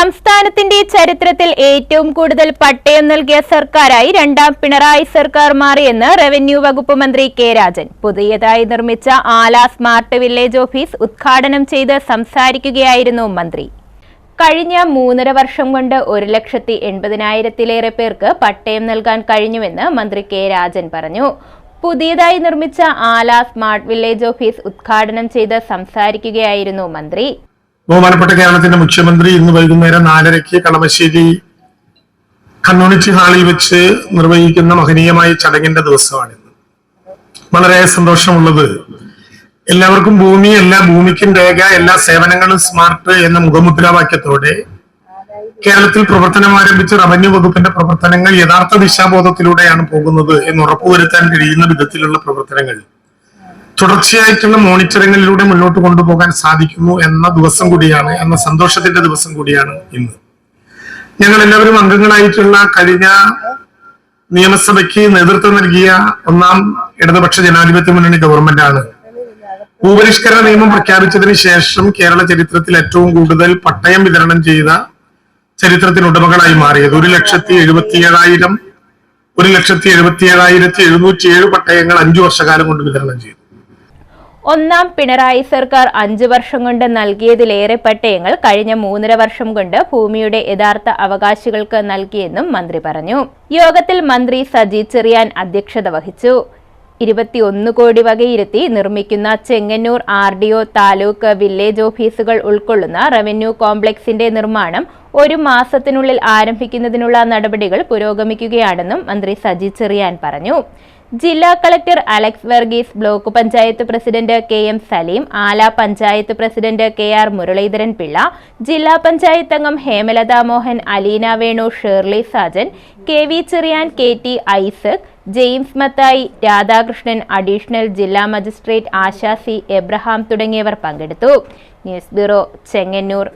സംസ്ഥാനത്തിന്റെ ചരിത്രത്തിൽ ഏറ്റവും കൂടുതൽ പട്ടയം നൽകിയ സർക്കാരായി രണ്ടാം പിണറായി സർക്കാർ മാറിയെന്ന് റവന്യൂ വകുപ്പ് മന്ത്രി കെ രാജൻ. പുതിയതായി നിർമ്മിച്ച ആല സ്മാർട്ട് വില്ലേജ് ഓഫീസ് ഉദ്ഘാടനം ചെയ്ത് സംസാരിക്കുകയായിരുന്നു മന്ത്രി. കഴിഞ്ഞ മൂന്നര വർഷം കൊണ്ട് ഒരു ലക്ഷത്തി എൺപതിനായിരത്തിലേറെ പേർക്ക് പട്ടയം നൽകാൻ കഴിഞ്ഞുവെന്ന് മന്ത്രി കെ രാജൻ പറഞ്ഞു. പുതിയതായി നിർമ്മിച്ച ആല സ്മാർട്ട് വില്ലേജ് ഓഫീസ് ഉദ്ഘാടനം ചെയ്ത് സംസാരിക്കുകയായിരുന്നു മന്ത്രി. ബഹുമാനപ്പെട്ട കേരളത്തിന്റെ മുഖ്യമന്ത്രി ഇന്ന് വൈകുന്നേരം നാലരയ്ക്ക് കളമശ്ശേരി കമ്മ്യൂണിറ്റി ഹാളിൽ വെച്ച് നിർവഹിക്കുന്ന മഹനീയമായ ചടങ്ങിന്റെ ദിവസമാണിന്ന്. വളരെ സന്തോഷമുള്ളത്. എല്ലാവർക്കും ഭൂമി എല്ലാ ഭൂമിക്കും രേഖ എല്ലാ സേവനങ്ങളും സ്മാർട്ട് എന്ന മുഖമുദ്രാവാക്യത്തോടെ കേരളത്തിൽ പ്രവർത്തനം ആരംഭിച്ച റവന്യൂ വകുപ്പിന്റെ പ്രവർത്തനങ്ങൾ യഥാർത്ഥ ദിശാബോധത്തിലൂടെയാണ് പോകുന്നത് എന്ന് ഉറപ്പുവരുത്താൻ കഴിയുന്ന വിധത്തിലുള്ള പ്രവർത്തനങ്ങൾ തുടർച്ചയായിട്ടുള്ള മോണിറ്ററിങ്ങിലൂടെ മുന്നോട്ട് കൊണ്ടുപോകാൻ സാധിക്കുന്നു എന്ന ദിവസം കൂടിയാണ് എന്ന സന്തോഷത്തിന്റെ ദിവസം കൂടിയാണ് ഇന്ന്. ഞങ്ങൾ എല്ലാവരും അംഗങ്ങളായിട്ടുള്ള കഴിഞ്ഞ നിയമസഭയ്ക്ക് നേതൃത്വം നൽകിയ ഒന്നാം ഇടതുപക്ഷ ജനാധിപത്യ മുന്നണി ഗവൺമെന്റ് ആണ്. ഭൂപരിഷ്കരണ നിയമം പ്രഖ്യാപിച്ചതിന് ശേഷം കേരള ചരിത്രത്തിൽ ഏറ്റവും കൂടുതൽ പട്ടയം വിതരണം ചെയ്ത ചരിത്രത്തിന് ഉടമകളായി മാറിയത്. ഒരു ലക്ഷത്തി എഴുപത്തി ഏഴായിരം ഒരു ലക്ഷത്തി എഴുപത്തി ഏഴായിരത്തി എഴുന്നൂറ്റി ഏഴ് പട്ടയങ്ങൾ അഞ്ചു വർഷകാലം കൊണ്ട് വിതരണം ചെയ്തു. ഒന്നാം പിണറായി സർക്കാർ അഞ്ചു വർഷം കൊണ്ട് നൽകിയതിലേറെ പട്ടയങ്ങൾ കഴിഞ്ഞ മൂന്നര വർഷം കൊണ്ട് ഭൂമിയുടെ യഥാർത്ഥ അവകാശികൾക്ക് നൽകിയെന്നും മന്ത്രി പറഞ്ഞു. യോഗത്തിൽ മന്ത്രി സജി ചെറിയാൻ അധ്യക്ഷത വഹിച്ചു. ഇരുപത്തിയൊന്ന് കോടി വകയിരുത്തി നിർമ്മിക്കുന്ന Chengannur R D O taluk village ഓഫീസുകൾ ഉൾക്കൊള്ളുന്ന റവന്യൂ കോംപ്ലക്സിന്റെ നിർമ്മാണം ഒരു മാസത്തിനുള്ളിൽ ആരംഭിക്കുന്നതിനുള്ള നടപടികൾ പുരോഗമിക്കുകയാണെന്നും മന്ത്രി സജി ചെറിയാൻ പറഞ്ഞു. ജില്ലാ collector Alex Varghese block panchayat president K M Saleem Ala panchayat president K R Muraleedharan Pillai ജില്ലാ പഞ്ചായത്ത് അംഗം Hemalatha Mohan Aleena Venu Shirley Sajan K V Cherian K T Isaac James Mathai Radhakrishnan additional ജില്ലാ magistrate ആശാസി Abraham തുടങ്ങിയവർ പങ്കെടുത്തു. News bureau Chengannur.